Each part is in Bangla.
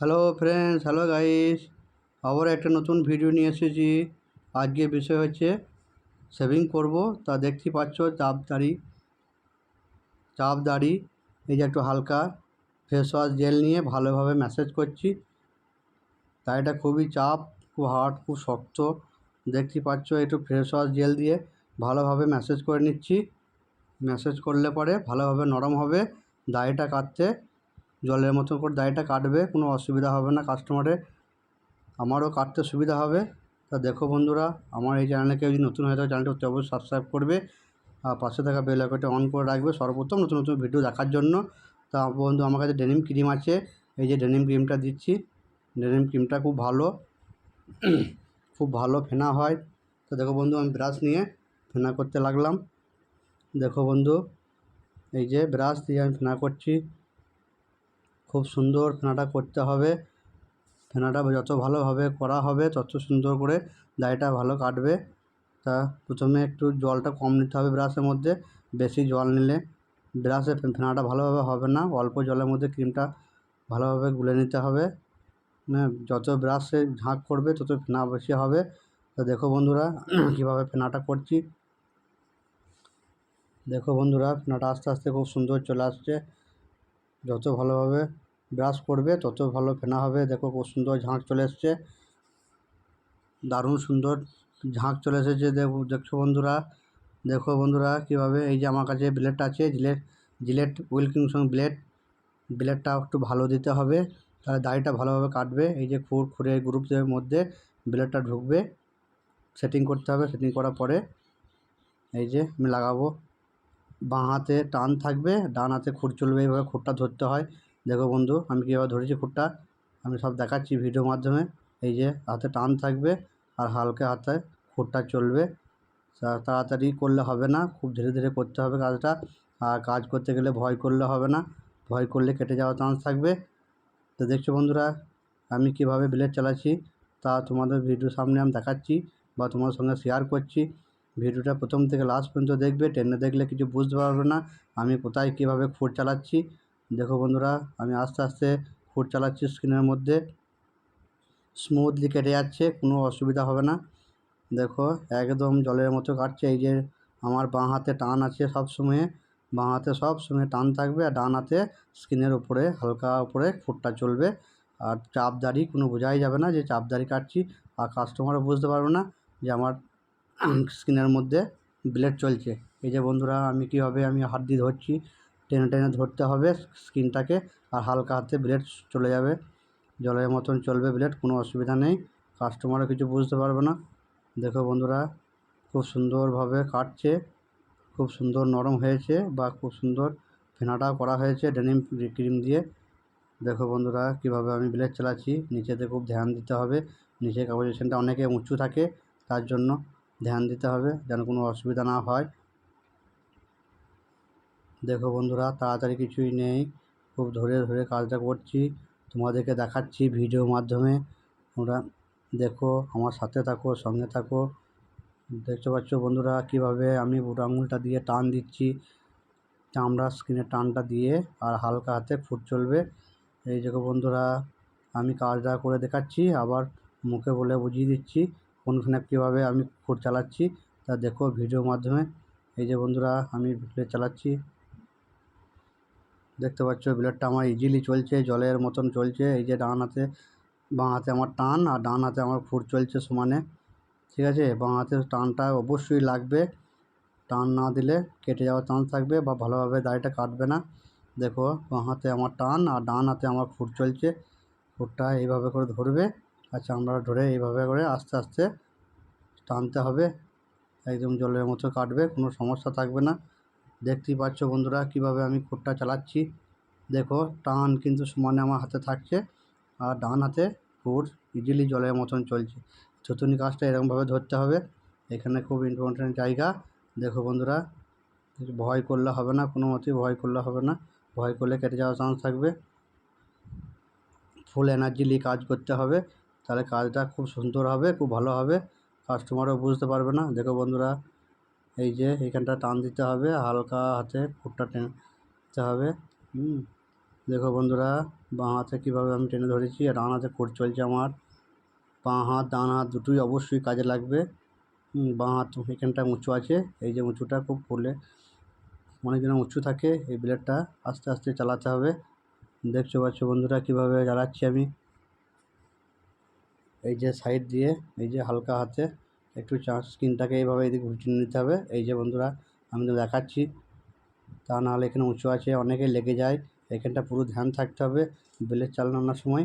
হ্যালো ফ্রেন্ডস হ্যালো গাইস আবার একটা নতুন ভিডিও নিয়ে এসেছি। আজকে বিষয় হচ্ছে সেভিং করব। তা দেখতে পাচ্ছ চাপ দাড়ি চাপ দাড়ি এই যে একটু হালকা ফেস ওয়াশ জেল নিয়ে ভালোভাবে ম্যাসেজ করছি। তা এটা খুবই চাপ, খুব হার্ড খুব শক্ত। দেখতে পাচ্ছ, একটু ফ্রেশ ওয়াশ জেল দিয়ে ভালোভাবে ম্যাসেজ করে নিচ্ছি। ম্যাসেজ করলে পরে ভালোভাবে নরম হবে দাড়িটা কাটতে, জলের মতো করে দাড়িটা কাটবে, কোনো অসুবিধা হবে না কাস্টমারের আমারও কাটতে সুবিধা হবে। তা দেখো বন্ধুরা, আমার এই চ্যানেলে কেউ যদি নতুন হয়ে থাকে চ্যানেলটি অবশ্যই সাবস্ক্রাইব করবে। আর পাশে থাকা বেল আইকনটা অন করে রাখবে সর্বপ্রথম নতুন নতুন ভিডিও দেখার জন্য। তা বন্ধু, আমার কাছে ডেনিম ক্রিম আছে। এই যে ডেনিম ক্রিমটা দিচ্ছি। ডেনিম ক্রিমটা খুব ভালো। খুব ভালো ফেনা হয়। তো দেখো বন্ধু, আমি ব্রাশ নিয়ে ফেনা করতে লাগলাম। দেখো বন্ধু, এই যে ব্রাশ দিয়ে আমি ফেনা করছি। খুব সুন্দর ফেনাটা করতে হবে। ফেনাটা যত ভালোভাবে করা হবে, তত সুন্দর করে দাড়িটা ভালো কাটবে। তা প্রথমে একটু জলটা কম নিতে হবে ব্রাশের মধ্যে, বেশি জল নিলে। ব্রাশে ফেনাটা ভালোভাবে হবে না, অল্প জলের মধ্যে ক্রিমটা ভালোভাবে গুলে নিতে হবে। হ্যাঁ যত ব্রাশে ঝাঁক করবে তত ফেনা বেশি হবে। তো দেখো বন্ধুরা, কীভাবে ফেনাটা করছি। দেখো বন্ধুরা, ফেনাটা আস্তে আস্তে খুব সুন্দর চলে আসছে। যত ভালোভাবে ব্রাশ করবে, তত ভালো ফেনা হবে। দেখো খুব সুন্দর ঝাঁক চলে এসছে। দারুণ সুন্দর ঝাঁক চলে এসেছে। দেখো বন্ধুরা? দেখো বন্ধুরা, কীভাবে এই যে আমার কাছে ব্লেডটা আছে, জিলেট জিলেট উইলকিং সঙ্গে ব্লেড। ব্লেডটা একটু ভালো দিতে হবে। তাহলে দাড়িটা ভালোভাবে কাটবে। এই যে খুর খুরে গ্রুপের মধ্যে ব্লেডটা ঢুকবে। সেটিং করতে হবে সেটিং করার পরে এই যে আমি লাগাবো। বাঁ হাতে টান থাকবে, ডান হাতে খুর চলবে। এইভাবে খুরটা ধরতে হয়। দেখো বন্ধু, আমি কীভাবে ধরেছি খুরটা? আমি সব দেখাচ্ছি ভিডিওর মাধ্যমে। এই যে হাতে টান থাকবে আর হালকা হাতে খুরটা চলবে। তাড়াতাড়ি করলে হবে না, খুব ধীরে ধীরে করতে হবে কাজটা। আর কাজ করতে গেলে ভয় করলে হবে না। ভয় করলে কেটে যাওয়ার চান্স থাকবে। তো দেখছ বন্ধুরা, আমি কীভাবে ব্লেড চালাচ্ছি তা তোমাদের ভিডিওর সামনে আমি দেখাচ্ছি বা তোমাদের সঙ্গে শেয়ার করছি। ভিডিওটা প্রথম থেকে লাস্ট পর্যন্ত দেখবে, টেনে দেখলে কিছু বুঝতে পারবে না আমি কোথায় কীভাবে ফুট চালাচ্ছি। দেখো বন্ধুরা, আমি আস্তে আস্তে ফুট চালাচ্ছি স্ক্রিনের মধ্যে। স্মুথলি কেটে যাচ্ছে, কোনো অসুবিধা হবে না। দেখো, একদম জলের মতো কাটছে, এই যে আমার বাঁ হাতে টান আছে সব সময়ে বাঁ হাতে সব সময় টান থাকবে আর ডান হাতে স্কিনের উপরে হালকা উপরে ফুটটা চলবে। আর চাপদারি কোনো বোঝাই যাবে না যে চাপদারি কাটছি আর কাস্টমারও বুঝতে পারবে না যে আমার স্কিনের মধ্যে ব্লেড চলছে। এই যে বন্ধুরা, আমি কীভাবে আমি হাত দিয়ে ধরছি, টেনে টেনে ধরতে হবে স্কিনটাকে আর হালকা হাতে ব্লেড চলে যাবে, জলের মতন চলবে ব্লেড, কোনো অসুবিধা নেই কাস্টমারও কিছু বুঝতে পারবে না। দেখো বন্ধুরা, খুব সুন্দরভাবে কাটছে। খুব সুন্দর নরম হয়েছে বা খুব সুন্দর ফেনাটাও করা হয়েছে ডেনিম ক্রিম দিয়ে। দেখো বন্ধুরা, কীভাবে আমি ব্লেড চালাচ্ছি। নিচেতে খুব ধ্যান দিতে হবে। নিচে পজিশনটা অনেকে উঁচু থাকে, তার জন্য ধ্যান দিতে হবে যেন কোনো অসুবিধা না হয়। দেখো বন্ধুরা, তাড়াতাড়ি কিছুই নেই। খুব ধরে ধরে কাজটা করছি। তোমাদেরকে দেখাচ্ছি ভিডিওর মাধ্যমে। তোমরা দেখো, আমার সাথে থাকো, সঙ্গে থাকো। দেখতে পাচ্ছ বন্ধুরা কীভাবে আমি বুড়ো আঙুলটা দিয়ে টান দিচ্ছি। চামড়া স্কিনের টানটা দিয়ে আর হালকা হাতে ফুট চলবে। এই যে বন্ধুরা, আমি কাজটা করে দেখাচ্ছি, আবার মুখে বলে বুঝিয়ে দিচ্ছি কোনখানে কীভাবে আমি ফুট চালাচ্ছি। তা দেখো ভিডিওর মাধ্যমে। এই যে বন্ধুরা, আমি ব্লেড চালাচ্ছি। দেখতে পাচ্ছ ব্লেডটা আমার ইজিলি চলছে, জলের মতন চলছে। এই যে ডান হাতে, বাঁ হাতে আমার টান, আর ডান হাতে আমার ফুট চলছে সমানে। ঠিক আছে? বাঁ হাতের টানটা অবশ্যই লাগবে। টান না দিলে কেটে যাওয়ার চান্স থাকবে বা ভালোভাবে দাড়িটা কাটবে না। দেখো, বাঁ হাতে আমার টান আর ডান হাতে আমার ফুট চলছে। ফুটটা এইভাবে করে ধরবে। আচ্ছা আমরা ধরে এইভাবে করে আস্তে আস্তে টানতে হবে। একদম জলের মতো কাটবে, কোনো সমস্যা থাকবে না। দেখতেই পাচ্ছ বন্ধুরা কীভাবে আমি ফুটটা চালাচ্ছি। দেখো, টান কিন্তু সমানে আমার হাতে থাকছে। আর ডান হাতে ফুট ইজিলি জলের মতন চলছে। থুতুনি কাজটা এরকমভাবে ধরতে হবে। এখানে খুব ইম্পর্টেন্ট জায়গা। দেখো বন্ধুরা, ভয় করলে হবে না, কোনো মতেই ভয় করলে হবে না। ভয় করলে কেটে যাওয়ার চান্স থাকবে। ফুল এনার্জি নিয়ে কাজ করতে হবে। তাহলে কাজটা খুব সুন্দর হবে, খুব ভালো হবে। কাস্টমারও বুঝতে পারবে না। দেখো বন্ধুরা, এই যে এইখানটা টান দিতে হবে, হালকা হাতে খুঁটটা টেনে দিতে হবে। দেখো বন্ধুরা, বাঁ হাতে কীভাবে আমি টেনে ধরেছি, আর ডান হাতে খুঁট চলছে আমার। বাঁ হাত, ডান হাত দুটোই অবশ্যই কাজে লাগবে। বাঁ হাত এখানটা উঁচু আছে, এই যে উঁচুটা খুব করলে অনেক যেন উঁচু থাকে, এই ব্লেডটা আস্তে আস্তে চালাতে হবে। দেখতে পাচ্ছ বন্ধুরা কীভাবে চালাচ্ছি আমি? এই যে সাইড দিয়ে, এই যে হালকা হাতে একটু চা স্ক্রিনটাকে এইভাবে এদিকে ঘুরিয়ে নিতে হবে। এই যে বন্ধুরা, আমি তো দেখাচ্ছি। তা নাহলে এখানে উঁচু আছে, অনেকে লেগে যায়, এখানটা পুরো ধ্যান থাকতে হবে, ব্লেড চালানোর সময়।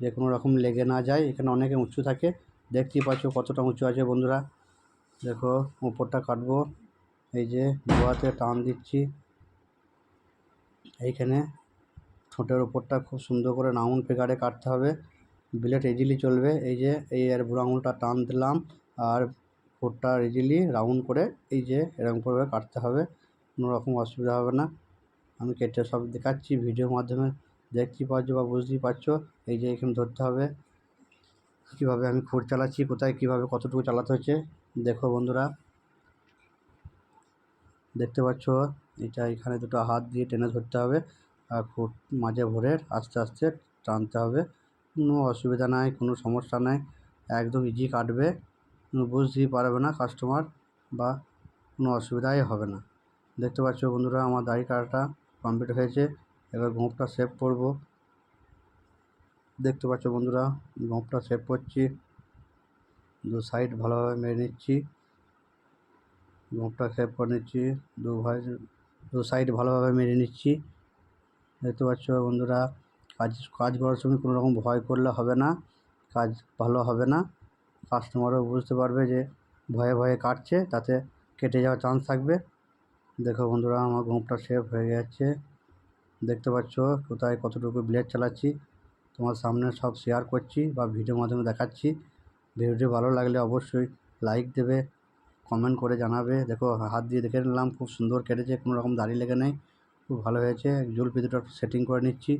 যে কোনো রকম লেগে না যায়, এখানে অনেকে উঁচু থাকে। দেখতেই পাচ্ছ, কতটা উঁচু আছে বন্ধুরা। দেখো, উপরটা কাটবো। এই যে গোয়াতে টান দিচ্ছি। এইখানে ঠোঁটের ওপরটা খুব সুন্দর করে রাউন্ড ফিগারে কাটতে হবে। ব্লেড ইজিলি চলবে। এই যে, এই আর বুড়ো আঙুলটা টান দিলাম আর ঠোঁটটা ইজিলি রাউন্ড করে এই যে এরকম করে কাটতে হবে। কোনো রকম অসুবিধা হবে না। আমি কেটে সব দেখাচ্ছি ভিডিওর মাধ্যমে। দেখতেই পাচ্ছ বা বুঝতেই পারছ, এই যে এখানে ধরতে হবে। কীভাবে আমি খুঁট চালাচ্ছি, কোথায় কীভাবে কতটুকু চালাতে হচ্ছে, দেখো বন্ধুরা। দেখতে পাচ্ছ, এটা এখানে দুটো হাত দিয়ে টেনে ধরতে হবে আর খুঁট মাঝে ভরে আস্তে আস্তে টানতে হবে। কোনো অসুবিধা নাই, কোনো সমস্যা নাই, একদম ইজি কাটবে। বুঝতেই পারবে না কাস্টমার বা কোনো অসুবিধাই হবে না। দেখতে পাচ্ছ বন্ধুরা, আমার দাড়ি কাটাটা কমপ্লিট হয়েছে। এবার গোঁপটা সেভ করব। দেখতে পাচ্ছ বন্ধুরা গোঁপটা সেভ করছি। দু সাইড ভালোভাবে মেরে নিচ্ছি। গোঁপটা সেভ করে নিচ্ছি। দু ভাই দু সাইড ভালোভাবে মেরে নিচ্ছি। দেখতে পাচ্ছ বন্ধুরা, কাজ কাজ করার সময় কোনো রকম ভয় করলে হবে না। কাজ ভালো হবে না। কাস্টমারও বুঝতে পারবে যে ভয়ে ভয়ে কাটছে, তাতে কেটে যাওয়ার চান্স থাকবে। দেখো বন্ধুরা, আমার গোঁপটা সেভ হয়ে যাচ্ছে দেখতে পাচ্ছ কোথায় কতটুকু ব্লেড চালাচ্ছি। তোমার সামনে সব শেয়ার করছি বা ভিডিওর মাধ্যমে দেখাচ্ছি। ভিডিওটি ভালো লাগলে অবশ্যই লাইক দেবে কমেন্ট করে জানাবে। দেখো, হাত দিয়ে দেখে নিলাম, খুব সুন্দর কেটেছে, কোনো রকম দাড়ি লেগে নেই, খুব ভালো হয়েছে। জুলপি দুটো সেটিং করে নিচ্ছি।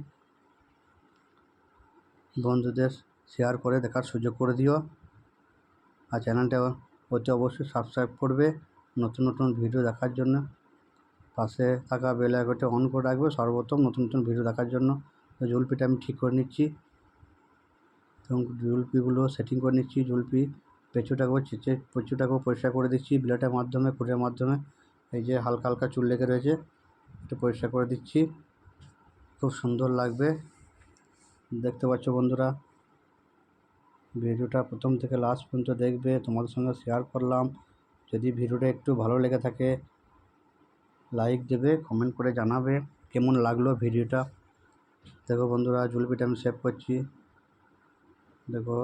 বন্ধুদের শেয়ার করে দেখার সুযোগ করে দিও। আর চ্যানেলটা অতি অবশ্যই সাবস্ক্রাইব করবে নতুন নতুন ভিডিও দেখার জন্য। পাশে থাকা বেল আইকনটা অন করে রাখবে। সর্বপ্রথম নতুন নতুন ভিডিও দেখার জন্য জুলপিটা আমি ঠিক করে নিচ্ছি। এবং জুলপিগুলো সেটিং করে নিচ্ছি। জুলপি পেঁচুটাকেও চেঁচে পেঁচুটাকেও পরিষ্কার করে দিচ্ছি ব্লেডের মাধ্যমে খুঁটের মাধ্যমে। এই যে হালকা হালকা চুল লেগে রয়েছে একটু পরিষ্কার করে দিচ্ছি। খুব সুন্দর লাগবে। দেখতে পাচ্ছ বন্ধুরা, ভিডিওটা প্রথম থেকে লাস্ট পর্যন্ত দেখবে। তোমাদের সঙ্গে শেয়ার করলাম। যদি ভিডিওটা একটু ভালো লেগে থাকে লাইক দেবে কমেন্ট করে জানাবে কেমন লাগল ভিডিওটা দেখো বন্ধুরা জুলপিটা আমি সেভ করছি। দেখো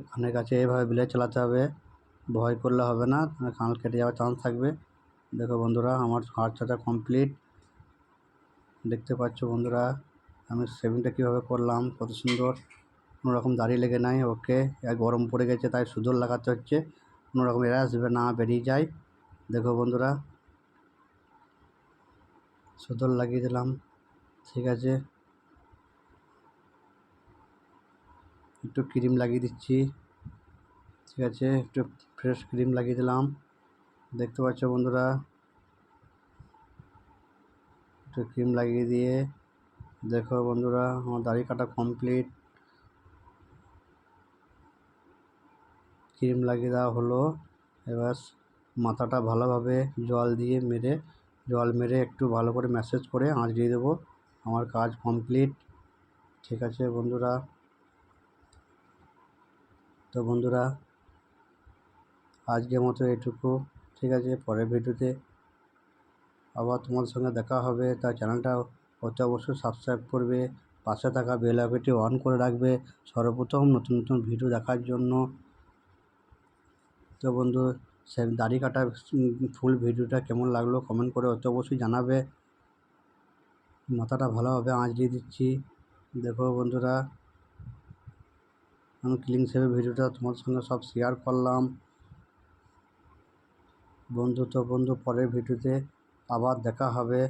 ওখানে কাছে এভাবে ব্লেড চালাতে হবে। ভয় করলে হবে না কান কেটে যাওয়ার চান্স থাকবে। দেখো বন্ধুরা, আমার হাতটা কমপ্লিট দেখতে পাচ্ছ বন্ধুরা, আমি সেভিংটা কীভাবে করলাম, কত সুন্দর। কোনো রকম দাড়ি লেগে নাই ওকে গরম পড়ে গেছে, তাই সুদর লাগাতে হচ্ছে। কোনো রকম এরা আসবে না, বেরিয়ে যায়। দেখো বন্ধুরা সুদর লাগিয়ে দিলাম, ঠিক আছে? একটু ক্রিম লাগিয়ে দিচ্ছি, ঠিক আছে? একটু ফ্রেশ ক্রিম লাগিয়ে দিলাম, দেখতে পাচ্ছ বন্ধুরা? একটু ক্রিম লাগিয়ে দিয়ে, দেখো বন্ধুরা, আমার দাড়ি কাটা কমপ্লিট। ক্রিম লাগিয়ে দেওয়া হলো, এবার মাথাটা ভালোভাবে জল দিয়ে মেরে, জল মেরে একটু ভালো করে ম্যাসেজ করে আঁচড়িয়ে দেবো। আমার কাজ কমপ্লিট ঠিক আছে বন্ধুরা? তো বন্ধুরা, আজকের মতো এটুকু। ঠিক আছে, পরের ভিডিওতে আবার তোমাদের সঙ্গে দেখা হবে। তার চ্যানেলটা অতি অবশ্যই সাবস্ক্রাইব করবে। পাশে থাকা বেল আইকনটি অন করে রাখবে। সর্বপ্রথম নতুন নতুন ভিডিও দেখার জন্য। তো বন্ধু সে দাড়ি কাটা ফুল ভিডিওটা কেমন লাগল কমেন্ট করে অতি অবশ্যই জানাবে। মাথাটা ভালোভাবে আঁচ দিয়ে দিচ্ছি। দেখো বন্ধুরা, আমি ক্লিন সেভে ভিডিওটা তোমার সঙ্গে সব শেয়ার করলাম। বন্ধু তো বন্ধু, পরের ভিডিওতে আবার দেখা হবে।